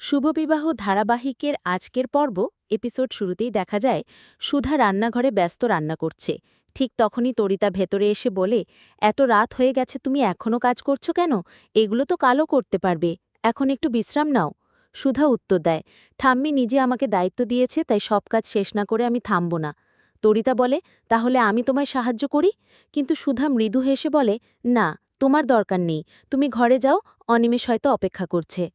শুভবিবাহ ধারাবাহিকের আজকের পর্ব, এপিসোড শুরুতেই দেখা যায়, সুধা রান্নাঘরে ব্যস্ত রান্না করছে। ঠিক তখনই তরিতা ভেতরে এসে বলে, এত রাত হয়ে গেছে, তুমি এখনও কাজ করছ কেন? এগুলো তো কালো করতে পারবে। এখন একটু বিশ্রাম নাও। সুধা উত্তর দেয়, ঠাম্মি নিজে আমাকে দায়িত্ব দিয়েছে, তাই সব কাজ শেষ না করে আমি থামব না। তরিতা বলে, তাহলে আমি তোমায় সাহায্য করি? কিন্তু সুধা মৃদু হেসে বলে, না, তোমার দরকার নেই। তুমি ঘরে যাও, অনিমেষ হয়তো অপেক্ষা করছে।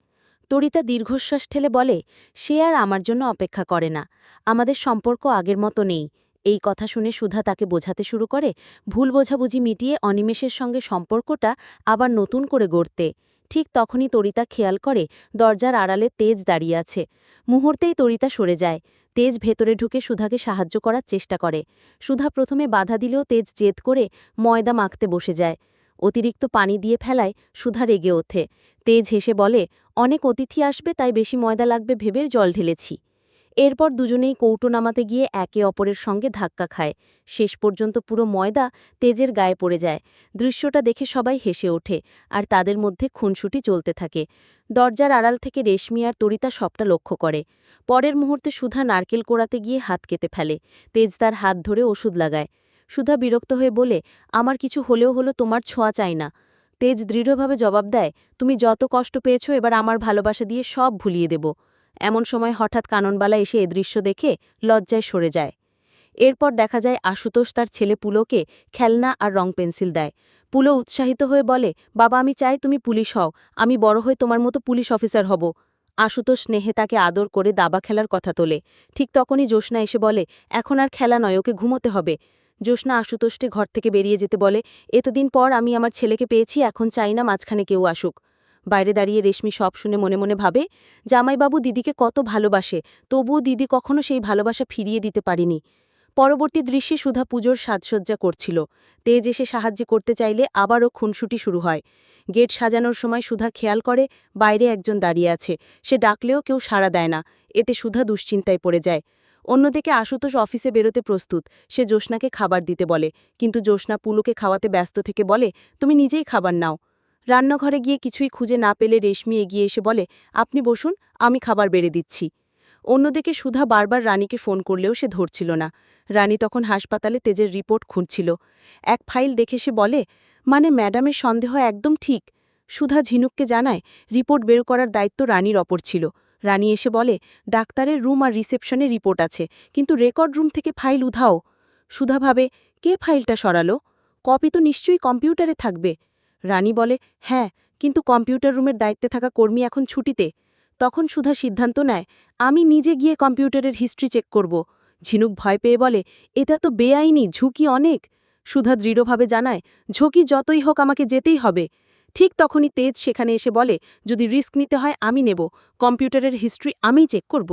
তরিতা দীর্ঘশ্বাস ঠেলে বলে, সে আর আমার জন্য অপেক্ষা করে না। আমাদের সম্পর্ক আগের মতো নেই। এই কথা শুনে সুধা তাকে বোঝাতে শুরু করে, ভুল বোঝাবুঝি মিটিয়ে অনিমেষের সঙ্গে সম্পর্কটা আবার নতুন করে গড়তে। ঠিক তখনই তরিতা খেয়াল করে, দরজার আড়ালে তেজ দাঁড়িয়ে আছে। মুহূর্তেই তরিতা সরে যায়। তেজ ভেতরে ঢুকে সুধাকে সাহায্য করার চেষ্টা করে। সুধা প্রথমে বাধা দিলেও তেজ জেদ করে ময়দা মাখতে বসে যায়। অতিরিক্ত পানি দিয়ে ফেলায় সুধা রেগে ওঠে। তেজ হেসে বলে, অনেক অতিথি আসবে, তাই বেশি ময়দা লাগবে ভেবে জল ঢেলেছি। এরপর দুজনেই কৌটো নামাতে গিয়ে একে অপরের সঙ্গে ধাক্কা খায়। শেষ পর্যন্ত পুরো ময়দা তেজের গায়ে পড়ে যায়। দৃশ্যটা দেখে সবাই হেসে ওঠে, আর তাদের মধ্যে খুনসুটি চলতে থাকে। দরজার আড়াল থেকে রেশমি আর তরিতা সবটা লক্ষ্য করে। পরের মুহূর্তে সুধা নারকেল কোড়াতে গিয়ে হাত কেটে ফেলে। তেজ তার হাত ধরে ওষুধ লাগায়। সুধা বিরক্ত হয়ে বলে, আমার কিছু হলেও হলো, তোমার ছোঁয়া চাই না। তেজ দৃঢ়ভাবে জবাব দেয়, তুমি যত কষ্ট পেয়েছ, এবার আমার ভালোবাসা দিয়ে সব ভুলিয়ে দেব। এমন সময় হঠাৎ কাননবালা এসে এ দৃশ্য দেখে লজ্জায় সরে যায়। এরপর দেখা যায় আশুতোষ তার ছেলে পুলোকে খেলনা আর রং পেন্সিল দেয়। পুলো উৎসাহিত হয়ে বলে, বাবা, আমি চাই তুমি পুলিশ হও, আমি বড় হয়ে তোমার মতো পুলিশ অফিসার হব। আশুতোষ স্নেহে তাকে আদর করে দাবা খেলার কথা তোলে। ঠিক তখনই জ্যোৎস্না এসে বলে, এখন আর খেলা নয়, ওকে ঘুমোতে হবে। জ্যোৎস্না আশুতোষকে ঘর থেকে বেরিয়ে যেতে বলে, এতদিন পর আমি আমার ছেলেকে পেয়েছি, এখন চাই না মাঝখানে কেউ আসুক। বাইরে দাঁড়িয়ে রেশমি সব শুনে মনে মনে ভাবে, জামাইবাবু দিদিকে কত ভালোবাসে, তবুও দিদি কখনো সেই ভালোবাসা ফিরিয়ে দিতে পারিনি। পরবর্তী দৃশ্যে সুধা পুজোর সাজসজ্জা করছিল। তেজ এসে সাহায্য করতে চাইলে আবারও খুনসুটি শুরু হয়। গেট সাজানোর সময় সুধা খেয়াল করে, বাইরে একজন দাঁড়িয়ে আছে। সে ডাকলেও কেউ সাড়া দেয় না। এতে সুধা দুশ্চিন্তায় পড়ে যায়। অন্যদিকে আশুতোষ অফিসে বেরোতে প্রস্তুত। সে জ্যোৎস্নাকে খাবার দিতে বলে। কিন্তু জ্যোৎস্না পুলুকে খাওয়াতে ব্যস্ত থেকে বলে, তুমি নিজেই খাবার নাও। রান্নাঘরে গিয়ে কিছুই খুঁজে না পেলে রেশমি এগিয়ে এসে বলে, আপনি বসুন, আমি খাবার বেড়ে দিচ্ছি। অন্যদিকে সুধা বারবার রানীকে ফোন করলেও সে ধরছিল না। রানী তখন হাসপাতালে তেজের রিপোর্ট খুঁজছিল। এক ফাইল দেখে সে বলে মানে ম্যাডামের সন্দেহ একদম ঠিক। সুধা ঝিনুককে জানায়, রিপোর্ট বের করার দায়িত্ব রানীর অপর ছিল। রানী এসে বলে, ডাক্তারের রুম আর রিসেপশনে রিপোর্ট আছে, কিন্তু রেকর্ড রুম থেকে ফাইল উধাও সুধা ভাবে, কে ফাইলটা সরালো? কপি তো নিশ্চয়ই কম্পিউটারে থাকবে রানী বলে হ্যাঁ কিন্তু কম্পিউটার রুমের দায়িত্বে থাকা কর্মী এখন ছুটিতে তখন সুধা সিদ্ধান্ত নেয়, আমি নিজে গিয়ে কম্পিউটারের হিস্ট্রি চেক করব ঝিনুক ভয় পেয়ে বলে, এটা তো বেআইনি, ঝুঁকি অনেক সুধা দৃঢ়ভাবে জানায়, ঝুঁকি যতই হোক আমাকে যেতেই হবে। ঠিক তখনই তেজ সেখানে এসে বলে, যদি রিস্ক নিতে হয়, আমি নেব। কম্পিউটারের হিস্ট্রি আমিই চেক করব।